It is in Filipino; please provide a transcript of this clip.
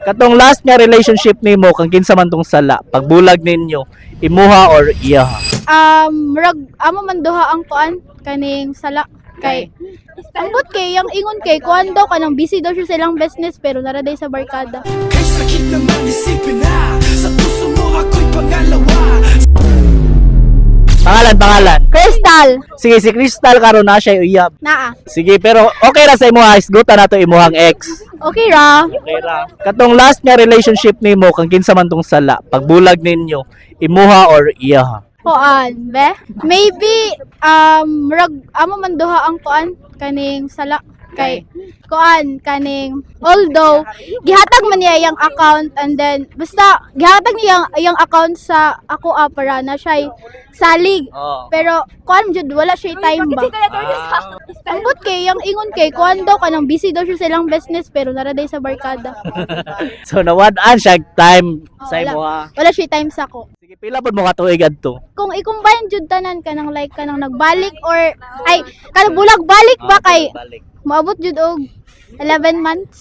Katong last nga relationship nimo kang kinsa man tong sala, pagbulag ninyo, imuha or iyaha. Um, murag amo man duha ang kuan kaning sala kay Ambot kay yang ingon kay kuan daw kanang busy daw siya sa ilang business pero nara day sa barkada. Kay sakit naman Pangalan, pangalan. Crystal, Sige, si Crystal karon na siya uyab. naa. Sige, pero okay ra sa imuha, isgutan nato imuhang ex. Okay ra. Okay ra. Katong last nga relationship nimo kang kinsa man tong sala, pagbulag ninyo, imuha or iyaha. Kuan, be? Maybe um murag amo man duha ang kuan kaning sala kay kuan kaning although gihatag man niya yung account and then basta gihatag niya yung, yung account sa ako ah, para na siya salig Oh. pero kuan jud wala siya time ba ambot kay yung ingon kay kuan daw kanang busy daw siya sa ilang business pero nara day sa barkada so nawad-an siya time sa wala. imuha. wala siya time sa ko Sige, pila pud mo katuig adto? kung i-combine jud tanan kanang like kanang nagbalik or ay kanang bulag balik ba kay Balik. Maabot jud og 11 months.